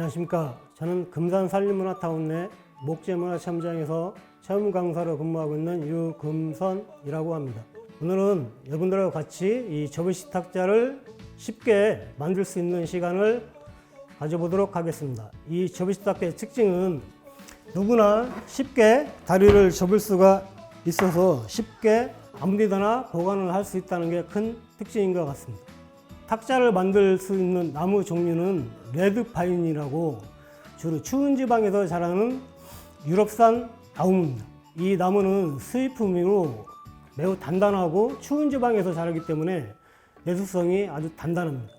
안녕하십니까. 저는 금산 산림문화타운 내 목재문화체험장에서 체험 강사로 근무하고 있는 유금선이라고 합니다. 오늘은 여러분들하고 같이 이 접이식 탁자를 쉽게 만들 수 있는 시간을 가져보도록 하겠습니다. 이 접이식 탁자의 특징은 누구나 쉽게 다리를 접을 수가 있어서 쉽게 아무 데나 보관을 할 수 있다는 게 큰 특징인 것 같습니다. 탁자를 만들 수 있는 나무 종류는 레드 파인이라고 주로 추운 지방에서 자라는 유럽산 나무입니다. 이 나무는 수입품으로 매우 단단하고 추운 지방에서 자라기 때문에 내수성이 아주 단단합니다.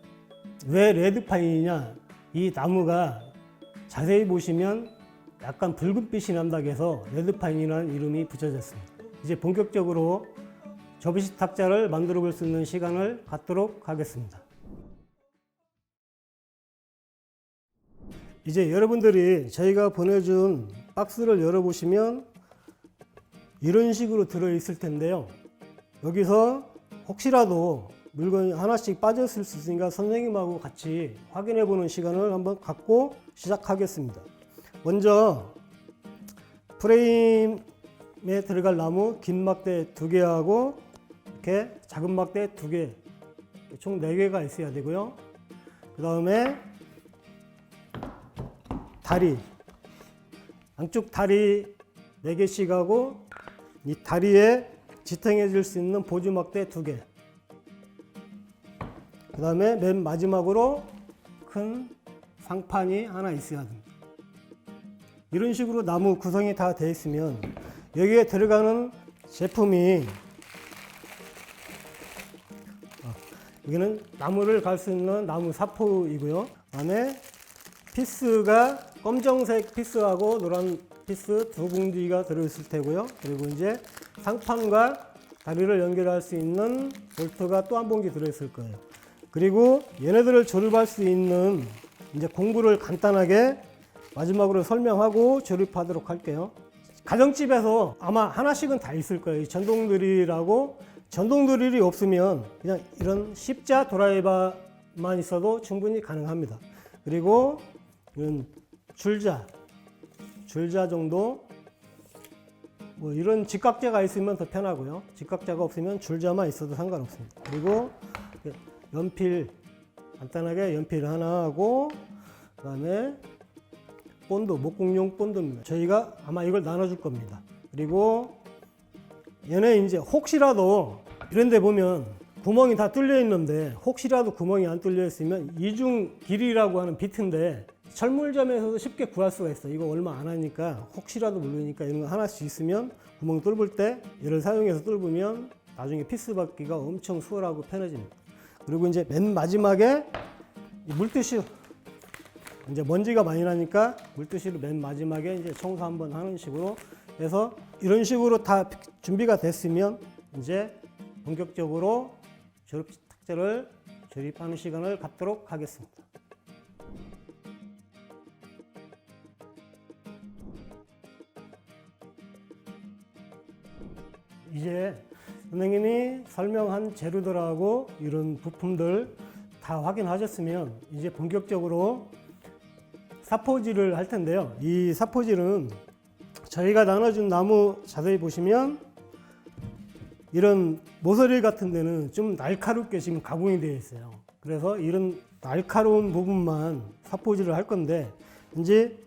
왜 레드 파인이냐? 이 나무가 자세히 보시면 약간 붉은빛이 난다고 해서 레드 파인이라는 이름이 붙여졌습니다. 이제 본격적으로 접이식 탁자를 만들어 볼 수 있는 시간을 갖도록 하겠습니다. 이제 여러분들이 저희가 보내준 박스를 열어보시면 이런 식으로 들어있을 텐데요. 여기서 혹시라도 물건이 하나씩 빠졌을 수 있으니까 선생님하고 같이 확인해 보는 시간을 한번 갖고 시작하겠습니다. 먼저 프레임에 들어갈 나무 긴 막대 두 개하고 이렇게 작은 막대 두 개, 총 네 개가 있어야 되고요. 그 다음에 다리, 양쪽 다리 네 개씩 하고 이 다리에 지탱해 줄 수 있는 보조 막대 두 개. 그 다음에 맨 마지막으로 큰 상판이 하나 있어야 됩니다. 이런 식으로 나무 구성이 다 되어 있으면 여기에 들어가는 제품이 어, 여기는 나무를 갈 수 있는 나무 사포이고요. 그다음에 피스가 검정색 피스하고 노란 피스 두 봉지가 들어있을 테고요. 그리고 이제 상판과 다리를 연결할 수 있는 볼트가 또 한 봉지 들어있을 거예요. 그리고 얘네들을 조립할 수 있는 이제 공구를 간단하게 마지막으로 설명하고 조립하도록 할게요. 가정집에서 아마 하나씩은 다 있을 거예요. 이 전동 드릴하고 전동 드릴이 없으면 그냥 이런 십자 드라이버만 있어도 충분히 가능합니다. 그리고 이런 줄자, 줄자 정도 뭐 이런 직각자가 있으면 더 편하고요. 직각자가 없으면 줄자만 있어도 상관없습니다. 그리고 연필 간단하게 연필 하나 하고 그다음에 본드 목공용 본드입니다. 저희가 아마 이걸 나눠줄 겁니다. 그리고 얘네 이제 혹시라도 이런 데 보면 구멍이 다 뚫려 있는데 혹시라도 구멍이 안 뚫려 있으면 이중 길이라고 하는 비트인데 철물점에서도 쉽게 구할 수가 있어. 이거 얼마 안 하니까 혹시라도 모르니까 이런 거 하나씩 있으면 구멍 뚫을 때 얘를 사용해서 뚫으면 나중에 피스 받기가 엄청 수월하고 편해집니다. 그리고 이제 맨 마지막에 이 물티슈 이제 먼지가 많이 나니까 물티슈로 맨 마지막에 이제 청소 한번 하는 식으로 해서 이런 식으로 다 준비가 됐으면 이제 본격적으로 조립 탁자를 조립하는 시간을 갖도록 하겠습니다. 이제 선생님이 설명한 재료들하고 이런 부품들 다 확인하셨으면 이제 본격적으로 사포질을 할 텐데요. 이 사포질은 저희가 나눠준 나무 자세히 보시면 이런 모서리 같은 데는 좀 날카롭게 지금 가공이 되어 있어요. 그래서 이런 날카로운 부분만 사포질을 할 건데 이제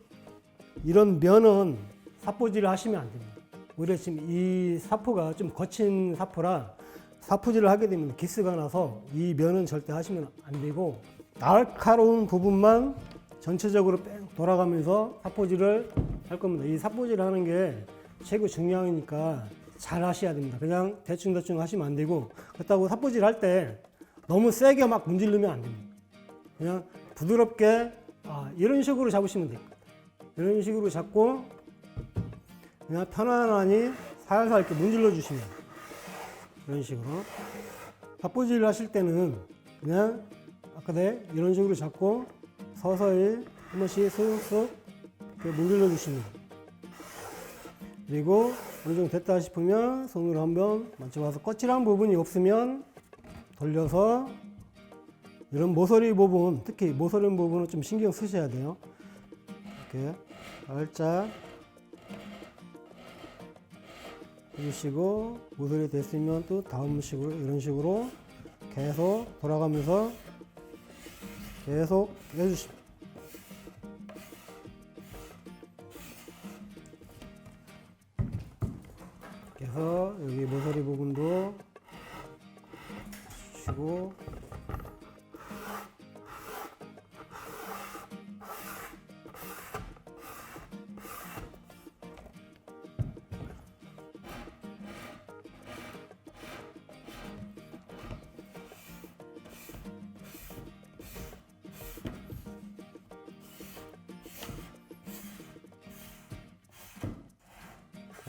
이런 면은 사포질을 하시면 안 됩니다. 오히려 지금 이 사포가 좀 거친 사포라 사포질을 하게 되면 기스가 나서 이 면은 절대 하시면 안 되고 날카로운 부분만 전체적으로 뺑 돌아가면서 사포질을 할 겁니다. 이 사포질을 하는 게 최고 중요하니까 잘 하셔야 됩니다. 그냥 대충대충 하시면 안 되고 그렇다고 사포질 할 때 너무 세게 막 문지르면 안 됩니다. 그냥 부드럽게 아, 이런 식으로 잡으시면 돼요. 이런 식으로 잡고 그냥 편안하니 살살 이렇게 문질러 주시면 이런 식으로. 삿포질 하실 때는 그냥 아까대 이런 식으로 잡고 서서히 한 번씩 이렇게 문질러 주시면. 그리고 어느 정도 됐다 싶으면 손으로 한번 만져봐서 거칠한 부분이 없으면 돌려서 이런 모서리 부분 특히 모서리 부분은 좀 신경 쓰셔야 돼요. 이렇게 살짝 해주시고 모서리 됐으면 또 다음 식으로 이런 식으로 계속 돌아가면서 계속 해주십니다. 그래서 여기 모서리 부분도 주시고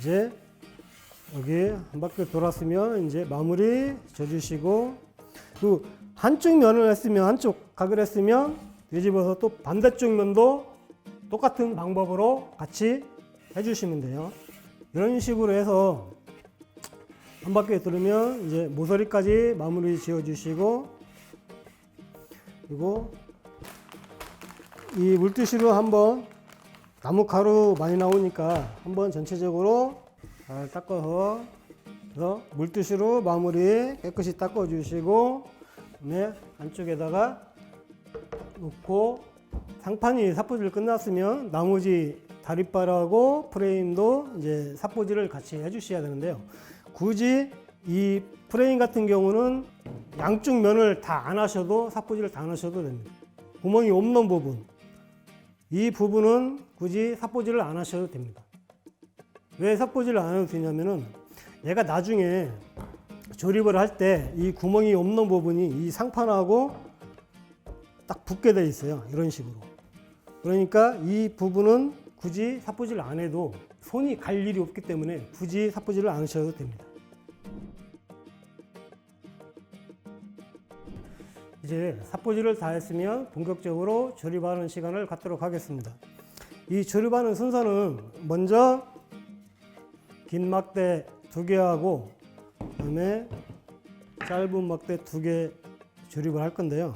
이제 여기 한 바퀴 돌았으면 이제 마무리 져주시고 그 한쪽 면을 했으면 한쪽 각을 했으면 뒤집어서 또 반대쪽 면도 똑같은 방법으로 같이 해주시면 돼요. 이런 식으로 해서 한 바퀴 돌으면 이제 모서리까지 마무리 지어주시고 그리고 이 물티슈로 한번 나무 가루 많이 나오니까 한번 전체적으로 잘 닦아서 물티슈로 마무리 깨끗이 닦아주시고 그다음에 안쪽에다가 놓고 상판이 삿포질 끝났으면 나머지 다리바라고 프레임도 이제 삿포질을 같이 해주셔야 되는데요. 굳이 이 프레임 같은 경우는 양쪽 면을 다 안 하셔도 삿포질을 다 안 하셔도 됩니다. 구멍이 없는 부분 이 부분은 굳이 삿포질을 안 하셔도 됩니다. 왜 삿포질을 안 해도 되냐면은 얘가 나중에 조립을 할 때 이 구멍이 없는 부분이 이 상판하고 딱 붙게 돼 있어요. 이런 식으로. 그러니까 이 부분은 굳이 삿포질을 안 해도 손이 갈 일이 없기 때문에 굳이 삿포질을 안 하셔도 됩니다. 이제 삿포질을 다 했으면 본격적으로 조립하는 시간을 갖도록 하겠습니다. 이 조립하는 순서는 먼저 긴 막대 두 개 하고 그다음에 짧은 막대 두 개 조립을 할 건데요.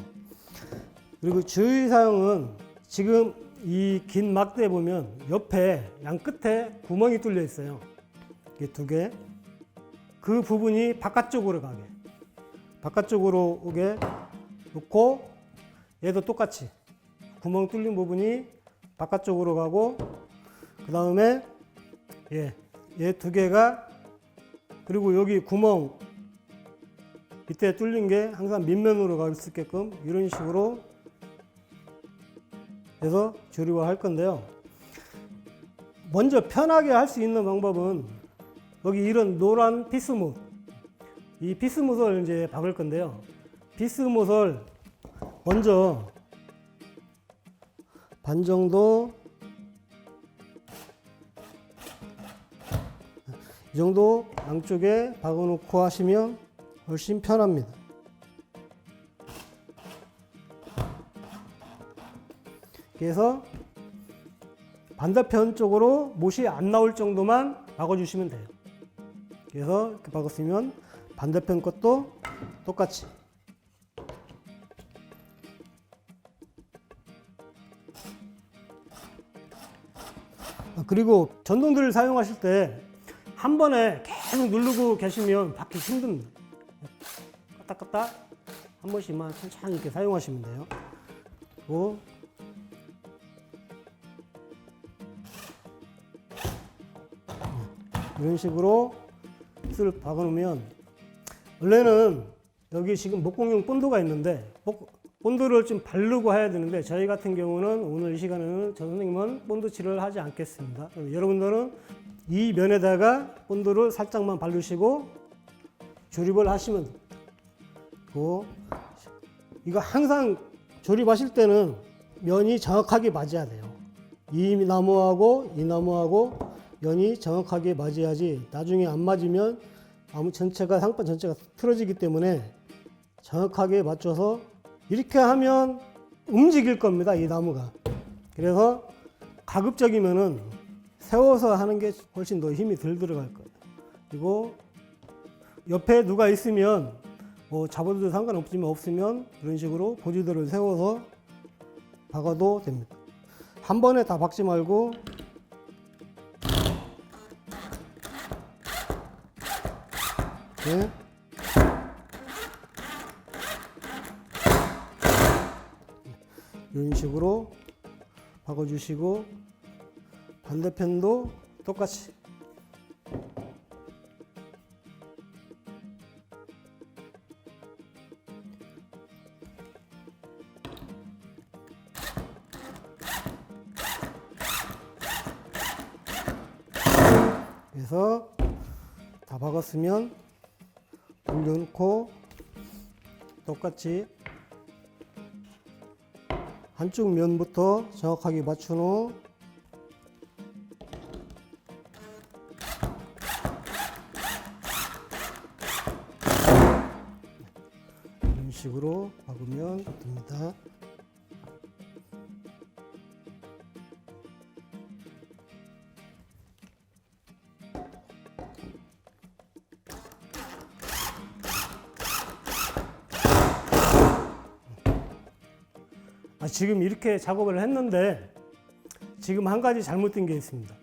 그리고 주의 사용은 지금 이 긴 막대 보면 옆에 양 끝에 구멍이 뚫려 있어요. 이게 두 개. 그 부분이 바깥쪽으로 가게. 바깥쪽으로 오게 놓고 얘도 똑같이 구멍 뚫린 부분이 바깥쪽으로 가고 그 다음에 예, 얘 두 개가 그리고 여기 구멍 밑에 뚫린 게 항상 밑면으로 갈 수 있게끔 이런 식으로 해서 조립을 할 건데요. 먼저 편하게 할 수 있는 방법은 여기 이런 노란 피스못 이 피스못을 이제 박을 건데요. 피스못을 먼저 반 정도 이 정도 양쪽에 박아놓고 하시면 훨씬 편합니다. 그래서 반대편 쪽으로 못이 안 나올 정도만 박아주시면 돼요. 그래서 이렇게 박았으면 반대편 것도 똑같이 그리고 전동들을 사용하실 때 한 번에 계속 누르고 계시면 받기 힘듭니다. 까딱까딱 한 번씩만 천천히 이렇게 사용하시면 돼요. 그리고 이런 식으로 박아놓으면 원래는 여기 지금 목공용 본드가 있는데 목- 본드를 좀 바르고 해야 되는데 저희 같은 경우는 오늘 이 시간에는 저 선생님은 본드 칠을 하지 않겠습니다. 여러분들은 이 면에다가 본드를 살짝만 바르시고 조립을 하시면. 그리고 이거 항상 조립하실 때는 면이 정확하게 맞아야 돼요. 이 나무하고 이 나무하고 면이 정확하게 맞아야지 나중에 안 맞으면 나무 전체가 상판 전체가 틀어지기 때문에 정확하게 맞춰서 이렇게 하면 움직일 겁니다. 이 나무가. 그래서 가급적이면은 세워서 하는 게 훨씬 더 힘이 덜 들어갈 거예요. 그리고 옆에 누가 있으면 뭐 잡아도 상관없지만 없으면 이런 식으로 보지대를 세워서 박아도 됩니다. 한 번에 다 박지 말고 네. 이런 식으로 박아주시고 반대편도 똑같이. 그래서 다 박았으면 올려놓고 똑같이 한쪽 면부터 정확하게 맞춘 후 이런 식으로 박으면 됩니다. 지금 이렇게 작업을 했는데 지금 한 가지 잘못된 게 있습니다.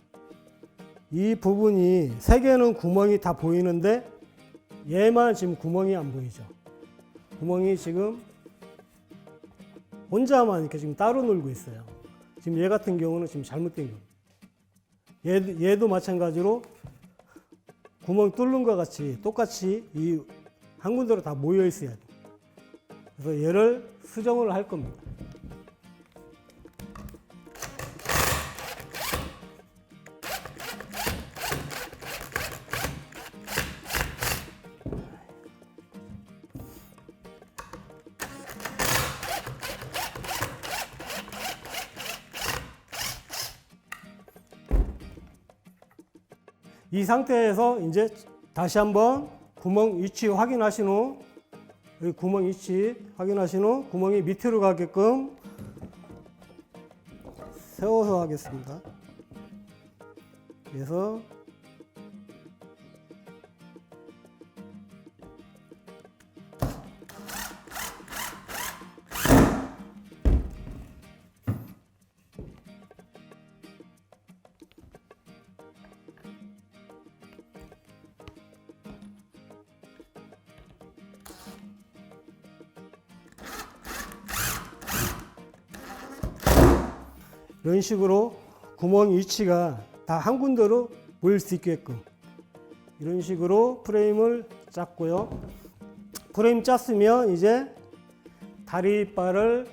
이 부분이 세 개는 구멍이 다 보이는데 얘만 지금 구멍이 안 보이죠. 구멍이 지금 혼자만 이렇게 지금 따로 놀고 있어요. 지금 얘 같은 경우는 지금 잘못된 겁니다. 얘도, 얘도 마찬가지로 구멍 뚫는 것 같이 똑같이 이 한 군데로 다 모여 있어야 돼요. 그래서 얘를 수정을 할 겁니다. 이 상태에서 이제 다시 한번 구멍 위치 확인하신 후 여기 구멍 위치 확인하신 후 구멍이 밑으로 가게끔 세워서 하겠습니다. 그래서 이런 식으로 구멍 위치가 다 한 군데로 보일 수 있게끔 이런 식으로 프레임을 짰고요. 프레임 짰으면 이제 다리빨을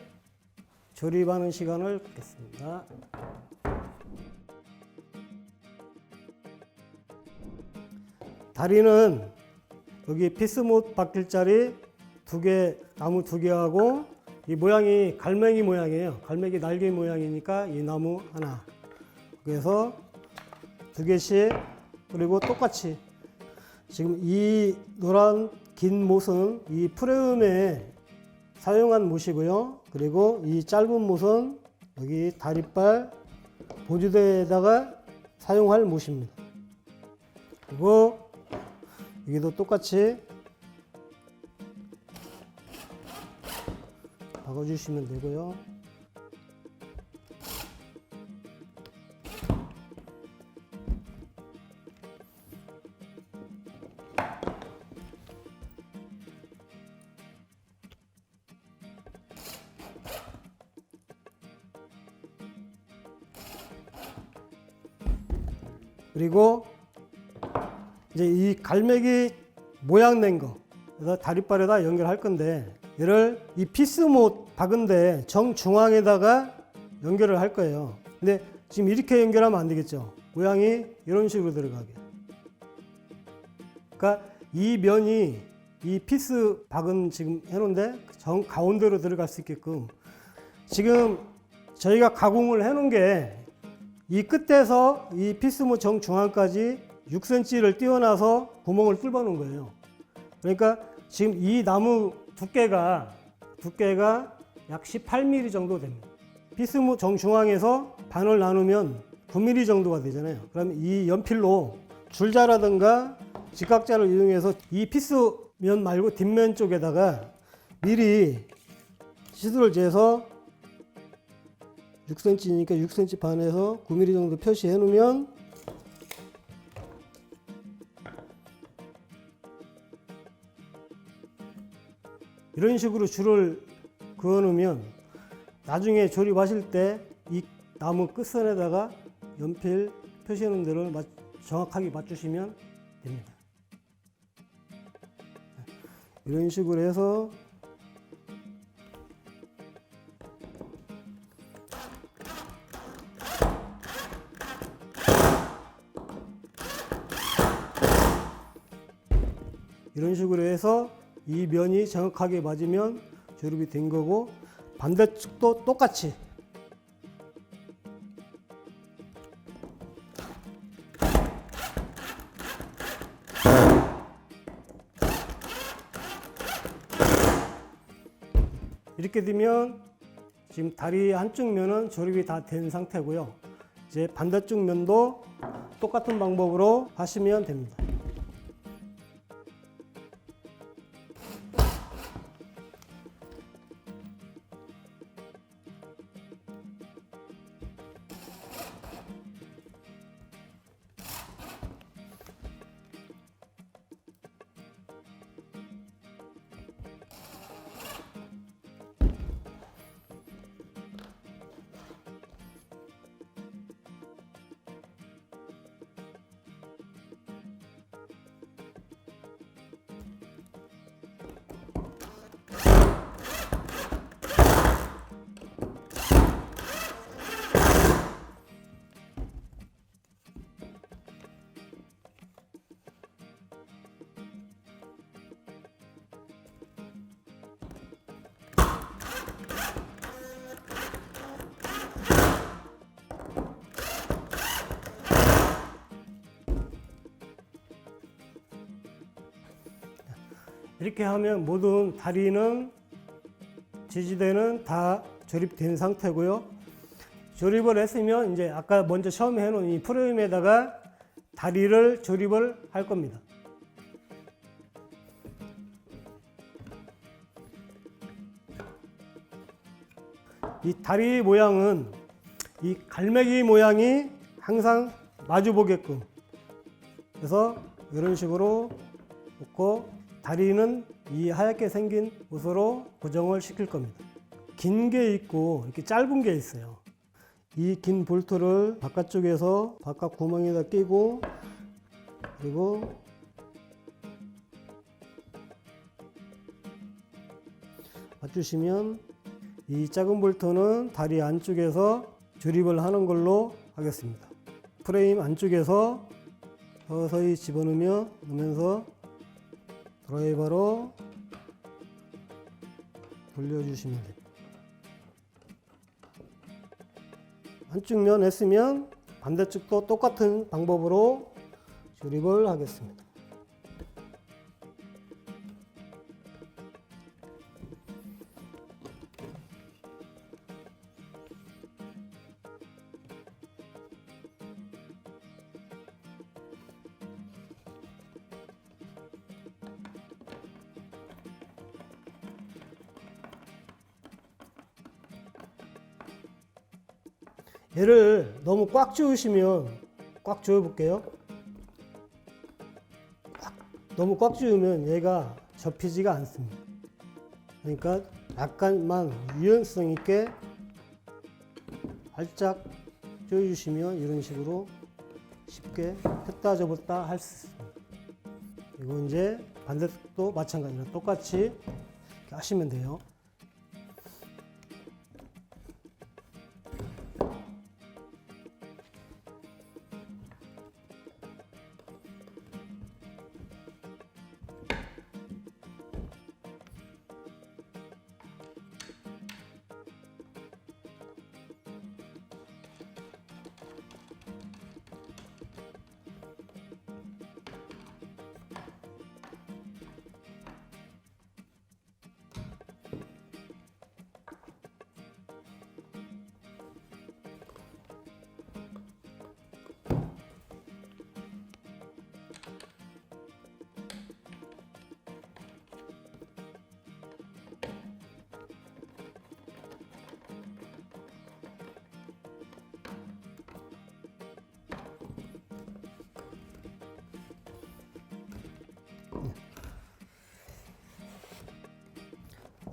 조립하는 시간을 갖겠습니다. 다리는 여기 피스못 바뀔 자리 두 개, 나무 두 개하고 이 모양이 갈매기 모양이에요. 갈매기 날개 모양이니까 이 나무 하나. 그래서 두 개씩 그리고 똑같이 지금 이 노란 긴 못은 이 프레임에 사용한 못이고요. 그리고 이 짧은 못은 여기 다리빨 보조대에다가 사용할 못입니다. 그리고 여기도 똑같이 박아주시면 되고요. 그리고 이제 이 갈매기 모양 낸 거, 그래서 다리빨에다 연결할 건데, 얘를 이 피스못 박은데 정중앙에다가 연결을 할 거예요. 근데 지금 이렇게 연결하면 안 되겠죠. 모양이 이런 식으로 들어가게. 그러니까 이 면이 이 피스 박은 지금 해놓은데 정 가운데로 들어갈 수 있게끔 지금 저희가 가공을 해놓은 게 이 끝에서 이 피스모 정 중앙까지 6cm를 띄워놔서 구멍을 뚫어 놓은 거예요. 그러니까 지금 이 나무 두께가 두께가 약 18mm 정도 됩니다. 피스모 정중앙에서 반을 나누면 9mm 정도가 되잖아요. 그러면 이 연필로 줄자라든가 직각자를 이용해서 이 피스 면 말고 뒷면 쪽에다가 미리 시도를 재서 6cm니까 6cm 반에서 9mm 정도 표시해 놓으면 이런 식으로 줄을 그어 놓으면 나중에 조립하실 때 이 나무 끝선에다가 연필 놓은 대로 맞- 정확하게 맞추시면 됩니다. 이런 식으로 해서 이런 식으로 해서 이 면이 정확하게 맞으면 조립이 된 거고 반대쪽도 똑같이 이렇게 되면 지금 다리 한쪽 면은 조립이 다 된 상태고요. 이제 반대쪽 면도 똑같은 방법으로 하시면 됩니다. 이렇게 하면 모든 다리는 지지대는 다 조립된 상태고요. 조립을 했으면 이제 아까 먼저 처음에 해놓은 이 프레임에다가 다리를 조립을 할 겁니다. 이 다리 모양은 이 갈매기 모양이 항상 마주 보게끔 그래서 이런 식으로 놓고 다리는 이 하얗게 생긴 옷으로 고정을 시킬 겁니다. 긴 게 있고 이렇게 짧은 게 있어요. 이 긴 볼트를 바깥쪽에서 바깥 구멍에다 끼고 그리고 맞추시면 이 작은 볼트는 다리 안쪽에서 조립을 하는 걸로 하겠습니다. 프레임 안쪽에서 서서히 집어넣으며 넣으면서 드라이버로 돌려주시면 됩니다. 한쪽 면 했으면 반대쪽도 똑같은 방법으로 조립을 하겠습니다. 얘를 너무 꽉 조으시면 꽉 조여 볼게요. 너무 꽉 조이면 얘가 접히지가 않습니다. 그러니까 약간만 유연성 있게 활짝 조여주시면 이런 식으로 쉽게 폈다 접었다 할 수 있습니다. 그리고 이제 반대쪽도 마찬가지로 똑같이 하시면 돼요.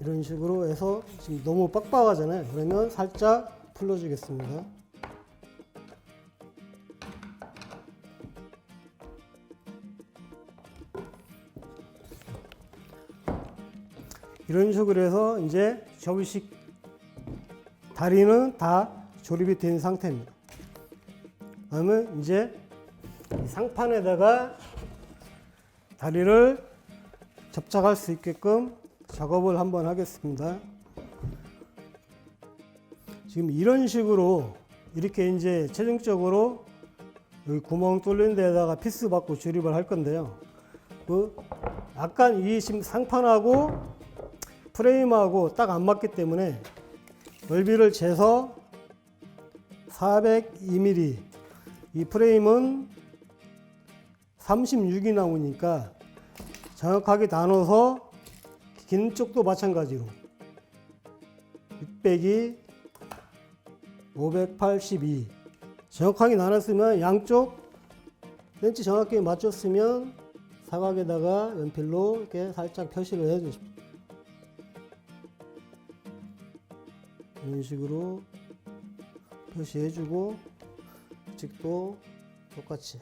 이런 식으로 해서 지금 너무 빡빡하잖아요. 그러면 살짝 풀어주겠습니다. 이런 식으로 해서 이제 접이식 다리는 다 조립이 된 상태입니다. 그러면 이제 이 상판에다가 다리를 접착할 수 있게끔 작업을 한번 하겠습니다. 지금 이런 식으로 이렇게 이제 최종적으로 여기 구멍 뚫린 데다가 피스 받고 조립을 할 건데요. 그 약간 이 지금 상판하고 프레임하고 딱 안 맞기 때문에 넓이를 재서 402mm 이 프레임은 36이 나오니까 정확하게 나눠서 긴 쪽도 마찬가지로 600이 582 정확하게 나눴으면 양쪽 렌치 정확하게 맞췄으면 사각에다가 연필로 이렇게 살짝 표시를 해 주십시오. 이런 식으로 표시해 주고 측도 똑같이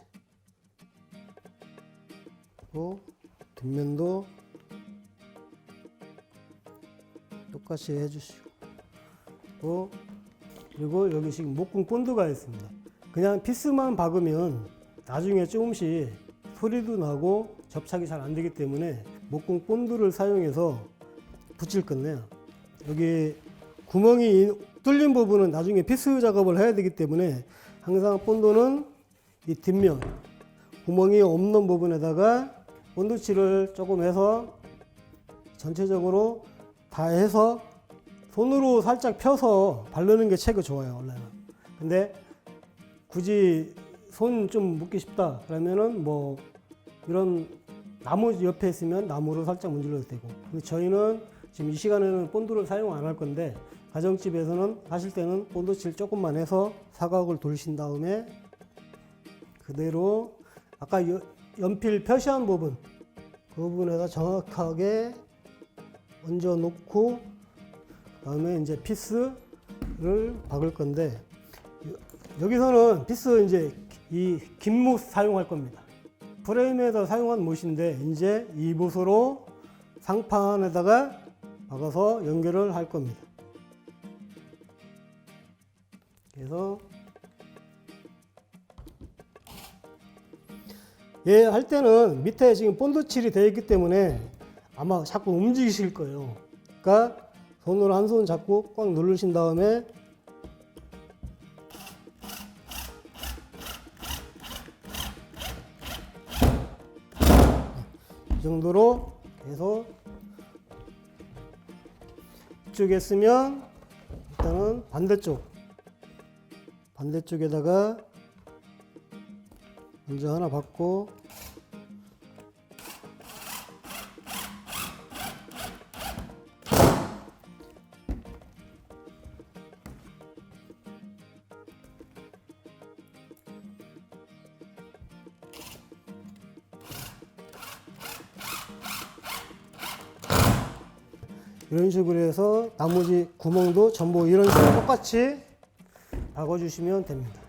그리고 뒷면도 똑같이 해주시고 또 그리고 여기 지금 목공 본드가 있습니다. 그냥 피스만 박으면 나중에 조금씩 소리도 나고 접착이 잘 안 되기 때문에 목공 본드를 사용해서 붙일 건데요. 여기 구멍이 뚫린 부분은 나중에 피스 작업을 해야 되기 때문에 항상 본드는 이 뒷면 구멍이 없는 부분에다가 본드칠을 조금 해서 전체적으로 다 해서 손으로 살짝 펴서 바르는 게 최고 좋아요 원래는. 근데 굳이 손 좀 묻기 쉽다 그러면은 뭐 이런 나무 옆에 있으면 나무로 살짝 문질러도 되고. 근데 저희는 지금 이 시간에는 본드를 사용 안 할 건데 가정집에서는 하실 때는 본드칠 조금만 해서 사각을 돌신 다음에 그대로 아까 여- 연필 표시한 부분 그 부분에다 정확하게 얹어 놓고 그다음에 이제 피스를 박을 건데 여- 여기서는 피스 이제 이 긴 못 사용할 겁니다. 프레임에다 사용한 못인데 이제 이 못으로 상판에다가 박아서 연결을 할 겁니다. 그래서 얘 할 때는 밑에 지금 본드 칠이 되어 있기 때문에 아마 자꾸 움직이실 거예요. 그러니까 손으로 한 손 잡고 꽉 누르신 다음에 이 정도로 해서 이쪽에 쓰면 일단은 반대쪽 반대쪽에다가 먼저 하나 받고 이런 식으로 해서 나머지 구멍도 전부 이런 식으로 똑같이 박아주시면 됩니다.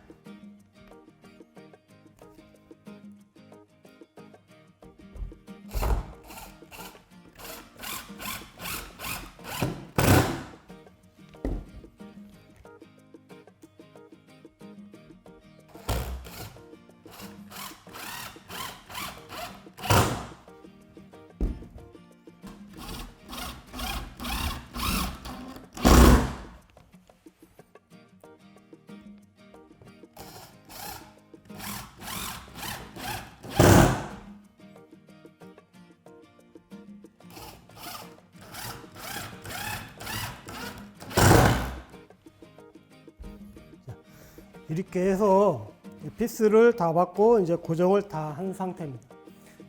이렇게 해서 피스를 다 받고 이제 고정을 다 한 상태입니다.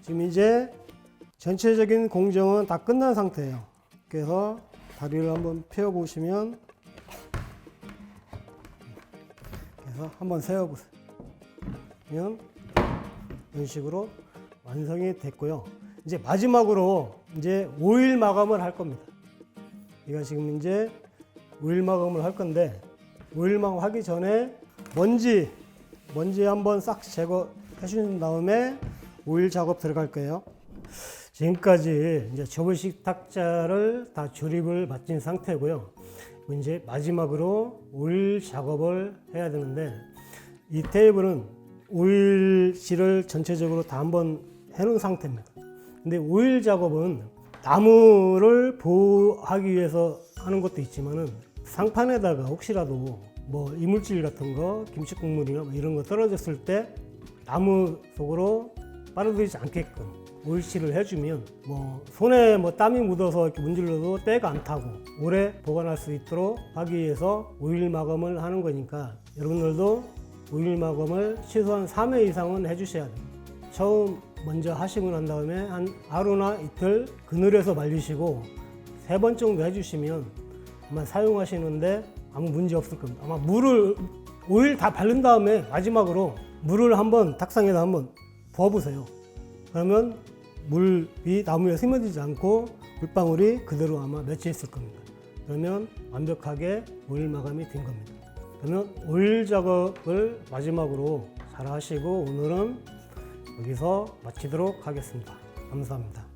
지금 이제 전체적인 공정은 다 끝난 상태예요. 그래서 다리를 한번 펴 보시면 그래서 한번 세워 보세요. 이런 식으로 완성이 됐고요. 이제 마지막으로 이제 오일 마감을 할 겁니다. 우리가 지금 이제 오일 마감을 할 건데 오일 마감 하기 전에 먼지 먼지 한번 싹 제거해 준 다음에 오일 작업 들어갈 거예요. 지금까지 이제 접을식 탁자를 다 조립을 마친 상태고요. 이제 마지막으로 오일 작업을 해야 되는데 이 테이블은 오일실을 전체적으로 다 한번 해놓은 상태입니다. 근데 오일 작업은 나무를 보호하기 위해서 하는 것도 있지만은 상판에다가 혹시라도 뭐 이물질 같은 거 김치 국물이나 뭐 이런 거 떨어졌을 때 나무 속으로 빨아들이지 않게끔 오일칠을 해주면 뭐 손에 뭐 땀이 묻어서 이렇게 문질러도 때가 안 타고 오래 보관할 수 있도록 하기 위해서 오일 마감을 하는 거니까 여러분들도 오일 마감을 최소한 3회 이상은 해주셔야 돼요. 처음 먼저 하시고 난 다음에 한 하루나 이틀 그늘에서 말리시고 세 번 정도 해주시면 아마 사용하시는데 아무 문제 없을 겁니다. 아마 물을 오일 다 바른 다음에 마지막으로 물을 한번 탁상에다 한번 부어보세요. 그러면 물이 나무에 스며들지 않고 물방울이 그대로 아마 맺혀 있을 겁니다. 그러면 완벽하게 오일 마감이 된 겁니다. 그러면 오일 작업을 마지막으로 잘 하시고 오늘은 여기서 마치도록 하겠습니다. 감사합니다.